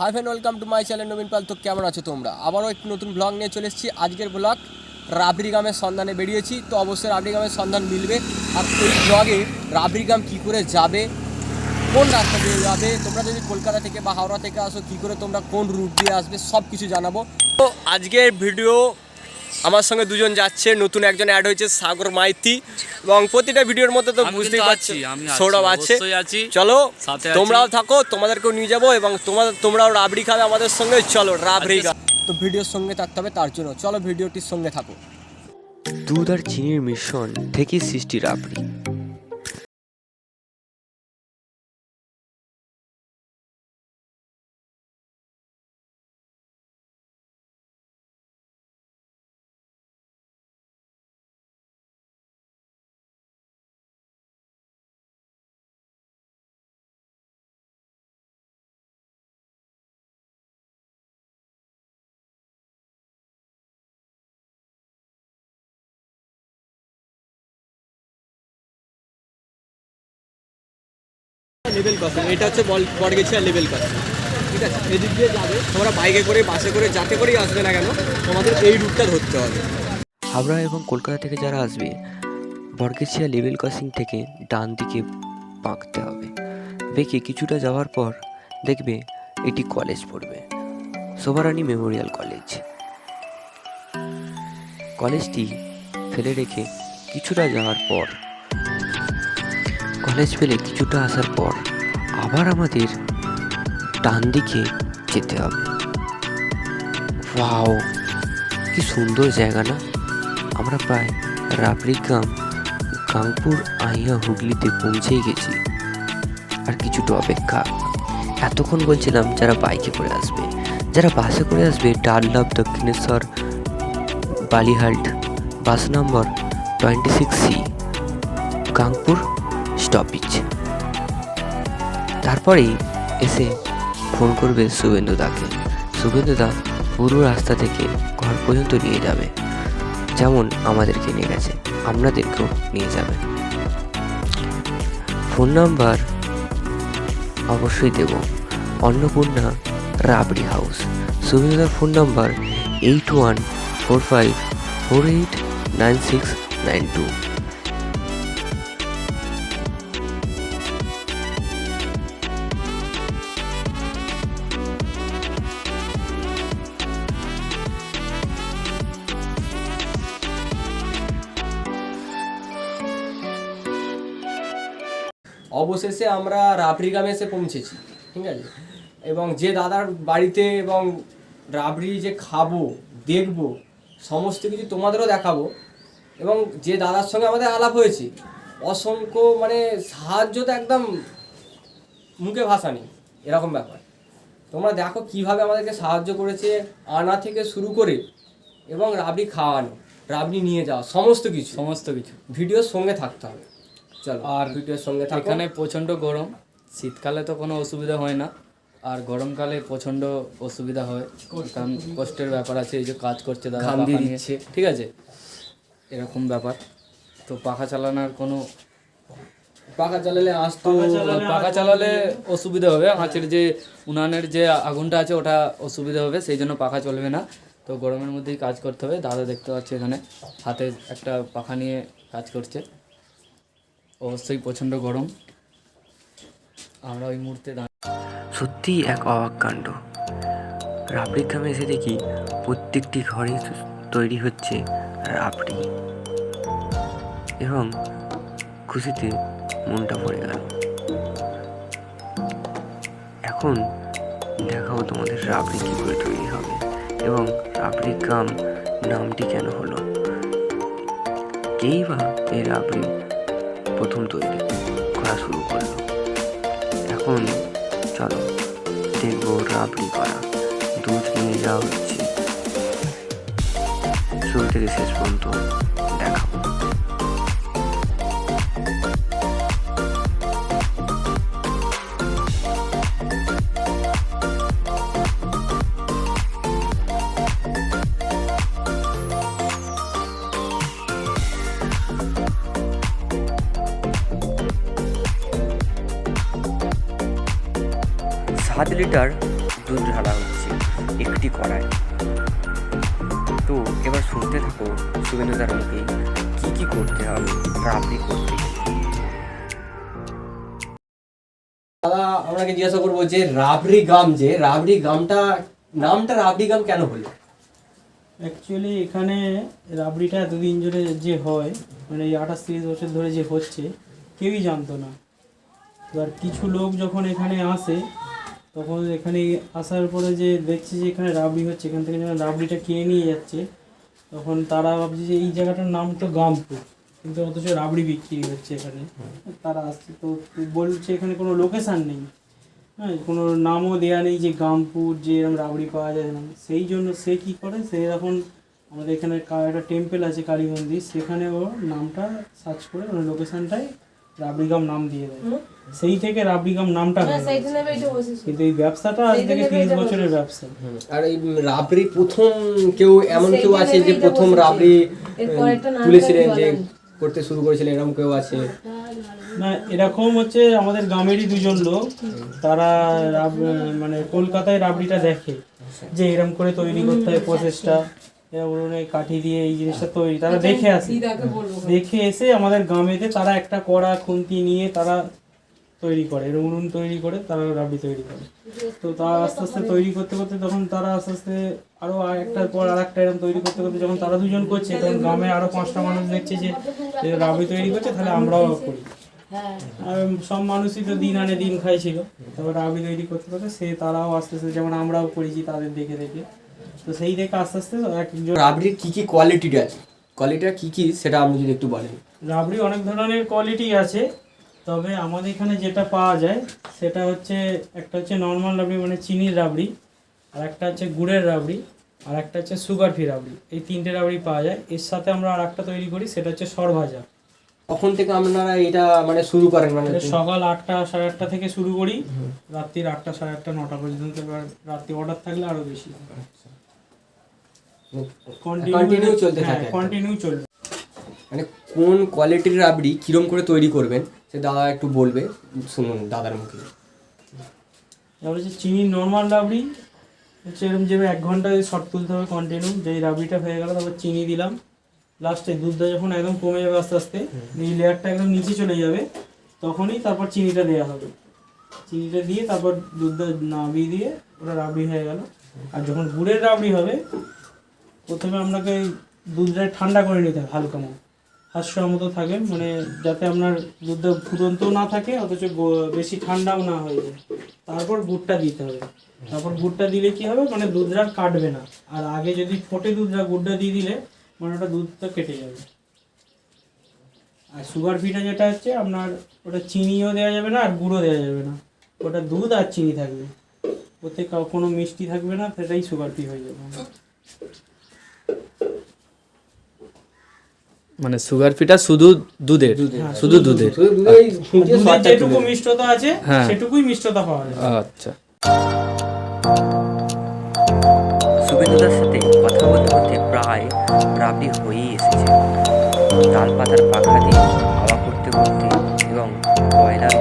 Hi friend welcome to my channel Nabin Pal তো কেমন আছো তোমরা? আবারও একটি নতুন ব্লগ নিয়ে চলে এসেছি। আজকের ব্লগ রাবড়ি গ্রামের সন্ধানে বেরিয়েছি। তো অবশ্যই রাবড়ি গ্রামের সন্ধান মিলবে। আর এই ব্লগে রাবড়ি গ্রাম কী করে যাবে, কোন রাস্তা দিয়ে যাবে, তোমরা যদি কলকাতা থেকে বা হাওড়া থেকে আসো, কী করে তোমরা কোন রুট দিয়ে আসবে সব কিছু জানাব। তো আজকের ভিডিও আমার সঙ্গে দুজন যাচ্ছে নতুন একজন অ্যাড হয়েছে সাগর মাইতি। এবং প্রতিটা ভিডিওর মধ্যে তো বুঝতেই পারছি সৌরভ আছে। চলো তোমরাও থাকো তোমাদেরকেও নিয়ে যাব এবং তোমাদের তোমরাও রাবড়ি খাবে আমাদের সঙ্গে। চলো রাবড়ি আজকে- তো ভিডিওর সঙ্গে থাকতে হবে তার জন্য। চলো ভিডিওটির সঙ্গে থাকো। দুধ আর চিনির মিশ্রণ থেকে সৃষ্টি রাবড়ি। লেভেল কত এটা হচ্ছে বড়গেছিয়া লেভেল কত ঠিক আছে? এদিক দিয়ে যাবে। তোমরা বাইকে করে বাসে করে, যাতে করেই আসবে না কেন, তোমাদের এই রুটটা ধরতে হবে। হাবড়া এবং কলকাতা থেকে যারা আসবে, বর্গেছিয়া লেভেল ক্রসিং থেকে ডান দিকে বাঁকতে হবে। বেঁকে কিছুটা যাওয়ার পর দেখবে এটি কলেজ পড়বে। শোভারানী মেমোরিয়াল কলেজ কলেজটি ফেলে রেখে কিছুটা যাওয়ার পর কলেজ ফেলে কিছুটা আসার পর আবার আমাদের ডান দিকে যেতে হবে। ওয়াও, কি সুন্দর জায়গা না? আমরা প্রায় রাবড়ি গ্রাম, গাংপুর, আইয়া হুগলিতে পৌঁছেই গেছি। আর কিছুটা অপেক্ষা। এতক্ষণ বলছিলাম যারা বাইকে করে আসবে, যারা বাসে করে আসবে Dunlop Dakshineswar, Bally halt, bus number twenty six C, Gangpur stoppage তারপরেই এসে ফোন করবে শুভেন্দু দাকে। শুভেন্দু দা পুরো রাস্তা থেকে ঘর পর্যন্ত নিয়ে যাবে। যেমন আমাদেরকে নিয়ে গেছে আপনাদেরকেও নিয়ে যাবে। ফোন নাম্বার অবশ্যই দেব। অন্নপূর্ণা রাবড়ি হাউস। সুবিধার phone number eight one four five four eight nine six nine two অবশেষে আমরা রাবড়ি গ্রামে এসে পৌঁছেছি ঠিক আছে? এবং যে দাদার বাড়িতে এবং রাবড়ি যে খাব দেখব সমস্ত কিছু তোমাদেরও দেখাবো এবং যে দাদার সঙ্গে আমাদের আলাপ হয়েছে অসংখ্য মানে সাহায্য তো একদম মুখে ভাষা নেই এরকম ব্যাপার। তোমরা দেখো কীভাবে আমাদেরকে সাহায্য করেছে আনা থেকে শুরু করে এবং রাবড়ি খাওয়ানো রাবড়ি নিয়ে যাওয়া সমস্ত কিছু। সমস্ত কিছু। ভিডিওর সঙ্গে থাকতে হবে। চলো আর ভিডিওর সঙ্গে এখানে প্রচণ্ড গরম। শীতকালে তো কোনো অসুবিধা হয় না। আর গরমকালে প্রচণ্ড অসুবিধা হয়। কারণ কষ্টের ব্যাপার আছে এই যে কাজ করছে দাদা ঘাম দিয়ে পাখা নিয়ে। ঠিক আছে এরকম ব্যাপার। তো পাখা চালানোর কোনো পাখা চালালে আসতো পাখা চালালে অসুবিধা। হবে। আঁচের যে উনানের যে আগুনটা আছে ওটা অসুবিধা হবে। সেই জন্য পাখা চলবে না। তো গরমের মধ্যেই কাজ করতে হবে। দাদা দেখতে পাচ্ছি এখানে হাতে একটা পাখা নিয়ে কাজ করছে। অবশ্যই প্রচণ্ড গরম। আমরা ওই মুহূর্তে সত্যিই এক অবাক কাণ্ড। রাবড়ি গ্রামে এসে দেখি প্রত্যেকটি ঘরে তৈরি হচ্ছে রাবড়ি। এবং খুশিতে মনটা ভরে গেল। এখন দেখাবো তোমাদের রাবড়ি কী করে তৈরি হবে এবং রাবড়ি গ্রাম নামটি কেন হলো। কেই বা এই রাবড়ি প্রথম তৈরি করা শুরু করল। এখন চলো, দেখব রাবড়ি করা, দুধ নিয়ে যাওয়া হচ্ছে। শুরু থেকে শেষ পর্যন্ত। লিটার দুধ ঢালা হচ্ছে একটি কড়ায় তো এবার শুনতে থাকো শুভেন্দুদার মুখে কী কী করতে হবে রাবড়ি করতে দাদা আপনাকে জিজ্ঞাসা করব যে রাবড়ি গাম যে রাবড়ি গামটা নামটা রাবড়ি গাম কেন হলো? অ্যাকচুয়ালি এখানে রাবড়িটা এতদিন ধরে যে হয় মানে এই আঠাশ তিরিশ বছর ধরে যে হচ্ছে কেউই জানতো না। এবার কিছু লোক যখন এখানে আসে তখন এখানে আসার পরে যে দেখছি যে এখানে রাবড়ি হচ্ছে, এখান থেকে যখন রাবড়িটা কিনে নিয়ে যাচ্ছে, তখন তারা ভাবছে যে এই জায়গাটার নাম তো গামপুর, কিন্তু অথচ রাবড়ি বিক্রি হচ্ছে এখানে। তারা আসছে, তো বলছে এখানে কোনো লোকেশান নেই। হ্যাঁ কোনো নামও দেওয়া নেই যে গামপুর, যে এরকম রাবড়ি পাওয়া যায় না। সেই জন্য সে কি করে, সে এখন আমাদের এখানে একটা টেম্পল আছে কালী মন্দির সেখানে ও নামটা সার্চ করে মানে লোকেশনটায় রাবড়িগাম নাম দিয়ে দেয়। সেই থেকে রাবড়িগাম নামটা হয়ে। কিন্তু এই ব্যবসাটা আজ থেকে তিরিশ বছরের ব্যবসা। আর এই রাবড়ি প্রথম কেউ এমন কেউ আছে যে প্রথম রাবড়ি তুলেছিলেন যে করতে শুরু করেছিলেন এরকম কেউ আছে? না এরকম হচ্ছে আমাদের গ্রামেরই দুজন লোক তারা রাব- মানে কলকাতায় রাবড়িটা দেখে যে এরকম করে তৈরি করতে হয় প্রসেসটা এই কাঠি দিয়ে এই জিনিসটা তৈরি তারা দেখে আসে। দেখে এসে আমাদের গ্রামেতে তারা একটা কড়া খুন্তি নিয়ে তারা তৈরি করে এরকম উনুন তৈরি করে তারা রাবড়ি তৈরি করে। তো তারা আস্তে আস্তে তৈরি করতে করতে তখন তারা আস্তে আস্তে আরও আর একটার পর আর একটা এরকম তৈরি করতে করতে যখন তারা দুজন করছে তখন গ্রামে আরও পাঁচটা মানুষ দেখছে যে রাবড়ি তৈরি করছে তাহলে আমরাও করি। আর সব মানুষই তো দিন আনে দিন খাইছিল। তারপর রাবড়ি তৈরি করতে করতে সে তারাও আস্তে আস্তে যেমন আমরাও করেছি তাদের দেখে দেখে। তো সেই দেখে আস্তে আস্তে এক একজন রাবড়ির কি কি কোয়ালিটিটা আছে? কোয়ালিটিটা কি কি সেটা আপনি যদি একটু বলেন। রাবড়ি অনেক ধরনের কোয়ালিটি আছে তবে আমাদের এখানে যেটা পাওয়া যায় সেটা হচ্ছে একটা হচ্ছে নর্মাল রাবড়ি মানে চিনির রাবড়ি আর একটা হচ্ছে গুড়ের রাবড়ি আর একটা হচ্ছে সুগার ফ্রি রাবড়ি। এই তিনটে রাবড়ি পাওয়া যায়। এর সাথে আমরা আর একটা তৈরি করি সেটা হচ্ছে সরভাজা। কখন থেকে আপনারা এটা মানে শুরু করেন মানে সকাল আটটা সাড়ে আটটা থেকে শুরু করি রাত্রির আটটা সাড়ে আটটা নটা পর্যন্ত এবার রাত্রি অর্ডার থাকলে আরও বেশি। কন্টিনিউ চলতে থাকে কন্টিনিউ চলবে। মানে কোন কোয়ালিটির রাবড়ি কিরম করে তৈরি করবেন সে দাদা একটু বলবে শুনুন দাদার মুখে। এবার হচ্ছে চিনির নর্মাল রাবড়ি হচ্ছে এরকম যে এক ঘন্টায় শর্ট তুলতে হবে কন্টিনিউ যেই রাবড়িটা হয়ে গেল তারপর চিনি দিলাম। লাস্টে দুধটা যখন একদম কমে যাবে আস্তে আস্তে এই লেয়ারটা একদম নিচে চলে যাবে তখনই তারপর চিনিটা দেওয়া হবে। চিনিটা দিয়ে তারপর দুধটা নামিয়ে দিয়ে ওটা রাবড়ি হয়ে গেল। আর যখন গুড়ের রাবড়ি হবে প্রথমে আপনাকে দুধটা ঠান্ডা করে নিতে হবে হালকা মতো। হাস্যর মতো থাকে মানে যাতে আপনার দুধটা ফুটন্তও না থাকে, অথচ বেশি ঠান্ডাও না হয়ে যায়। তারপর গুড়টা দিতে হবে। তারপর গুড়টা দিলে কি হবে? মানে দুধটা আর কাটবে না। আর আগে যদি ফোটে দুধটা, গুড়টা দিয়ে দিলে মানে ওটা দুধটা কেটে যাবে। আর সুগার ফ্রিটা যেটা হচ্ছে, আপনার ওটা চিনিও দেওয়া যাবে না, আর গুঁড়ো দেওয়া যাবে না। ওটা দুধ আর চিনি থাকবে। ওতে কোনো মিষ্টি থাকবে না, সেটাই সুগার ফ্রি হয়ে যাবে। মানে সুগার ফিটা শুধু দুধের শুধু দুধের। শুধু দুধের যেটুকু মিষ্টতা আছে হ্যাঁ। সেটুকুই মিষ্টতা পাওয়া যায়। আচ্ছা। শুভেন্দুদার সাথে কথা বলতে বলতে প্রায় রাবড়ি হয়েই এসেছে। তাল পাতার পাখা দিয়ে হাওয়া করতে করতে এবং কয়লার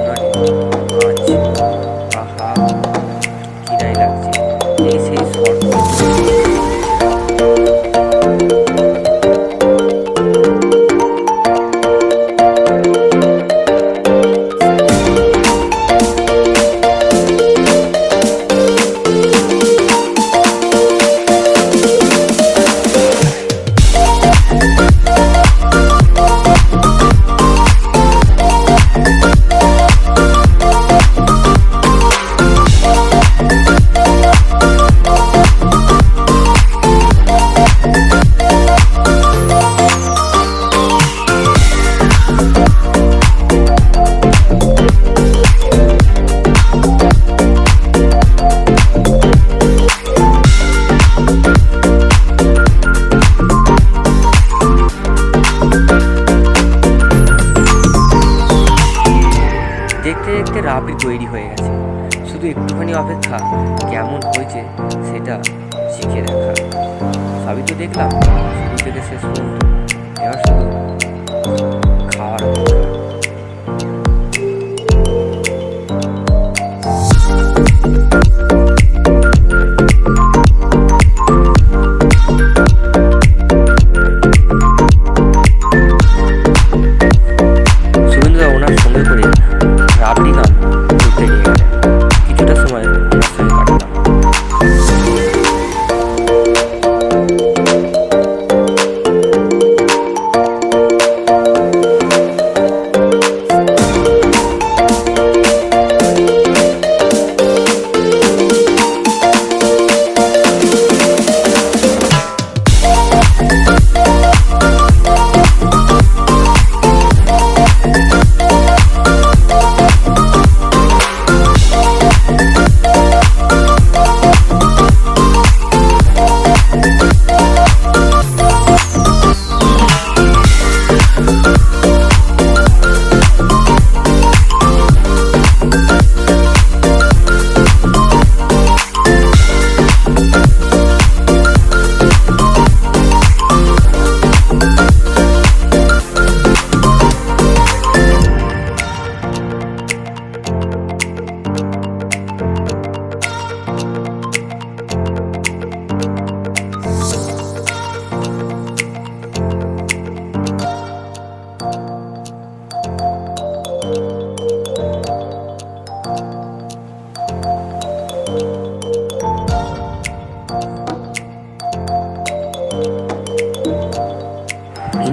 দেখতে দেখতে রাবড়ি তৈরি হয়ে গেছে। শুধু একটুখানি অপেক্ষা, কেমন হয়েছে সেটা শিখে দেখা। সবই তো দেখলাম, শুরু থেকে শেষ পর্যন্ত। এবার শুধু খাওয়ার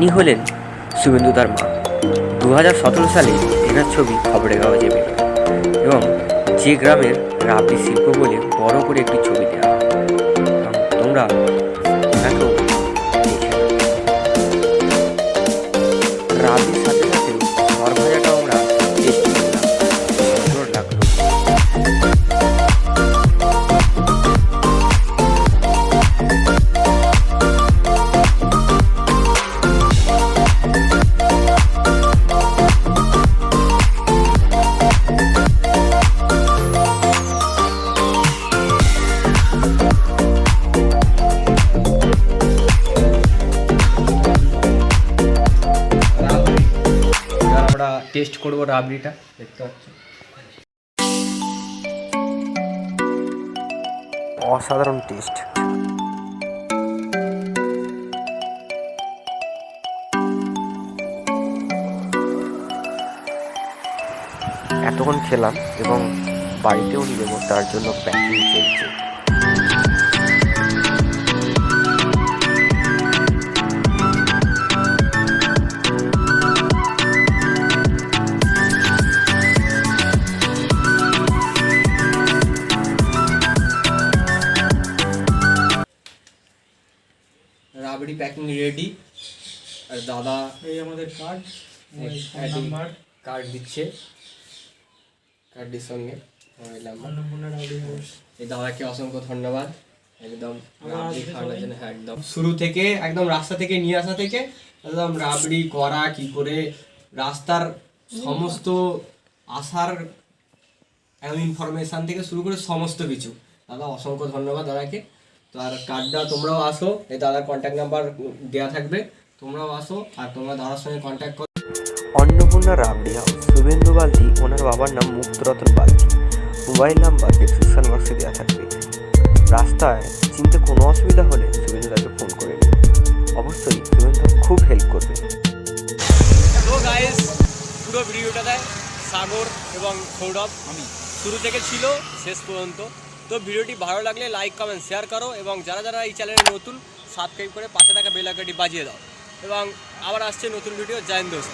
ইনি হলেন শুভেন্দু তার মা। দু হাজার সতেরো সালে এনার ছবি খবরের কাগজে বেরোয় এবং যে গ্রামের রাবড়ি শিল্প বলে বড় করে একটি ছবি দেওয়া তোমরা ওনাকেও আমরা টেস্ট করব রাবড়িটা, দেখতে পাচ্ছ। অসাধারণ টেস্ট এতক্ষণ খেলাম এবং বাড়িতেও নিয়ে যাব, তার জন্য প্যাকিং চলছে রেডি আর দাদা এই আমাদের কার্ড নাম্বার কার্ড দিচ্ছে। কার্ডটির সঙ্গে এই দাদাকে অসংখ্য ধন্যবাদ। একদম রাবড়ি খাওয়ানোর জন্য হ্যাঁ একদম। শুরু থেকে একদম রাস্তা থেকে নিয়ে আসা থেকে একদম রাবড়ি করা কি করে রাস্তার সমস্ত আসার ইনফরমেশন থেকে শুরু করে সমস্ত কিছু। দাদা অসংখ্য ধন্যবাদ দাদাকে। তো আর কার্ডটা তোমরাও আসো এই দাদার কন্ট্যাক্ট নাম্বার দেওয়া থাকবে তোমরাও আসো আর তোমরা দাদার সঙ্গে কন্ট্যাক্ট করো। অন্নপূর্ণা রাবড়ি হাউস শুভেন্দু বালতি ওনার বাবার নাম মুক্তরতন বালতি। মোবাইল নাম্বার ডিসক্রিপশন বক্সে দেওয়া থাকবে। রাস্তায় চিনতে কোনো অসুবিধা হলে শুভেন্দু দাকে ফোন করে নিন। অবশ্যই শুভেন্দু খুব হেল্প করবে। তো গাইস পুরো ভিডিওটা দেয় সাগর এবং সৌরভ আমি। শুরু থেকে ছিল শেষ পর্যন্ত। তো ভিডিওটি ভালো লাগলে লাইক, কমেন্ট, শেয়ার করো এবং যারা যারা এই চ্যানেলে নতুন সাবস্ক্রাইব করে পাশে থাকা বেল আইকনটি বাজিয়ে দাও। এবং আবার আসছে নতুন ভিডিও জয়েন দোস্ত।